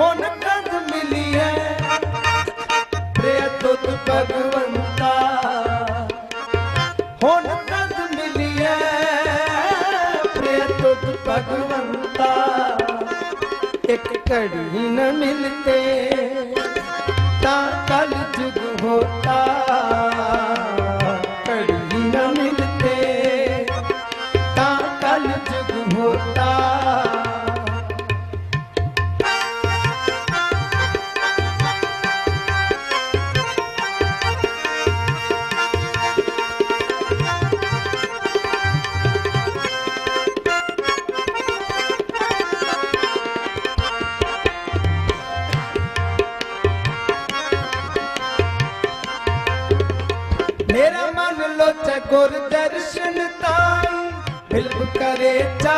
ਹੁਣ ਕਦ ਮਿਲੀਐ? ਪ੍ਰੇਤੁਤ ਭਗਵੰਤਾ। ਹੁਣ ਕਦ ਮਿਲੀਐ? ਪ੍ਰੇਤੁਤ ਭਗਵੰਤਾ। ਇੱਕ ਘੜੀ ਨ ਮਿਲਤੇ, ਤਾਂ ਕਲ ਜੁਗ ਹੋਤਾ। ਘੜੀ ਨ ਮਿਲਤੇ, ਤਾਂ ਕਲ ਜੁਗ ਹੋਤਾ। ਮੇਰਾ ਮਨ ਲੋਚਾ ਗੁਰ ਦਰਸ਼ਨ ਤਾਈ ਬਿਲਪ ਕਰੇ ਚਾ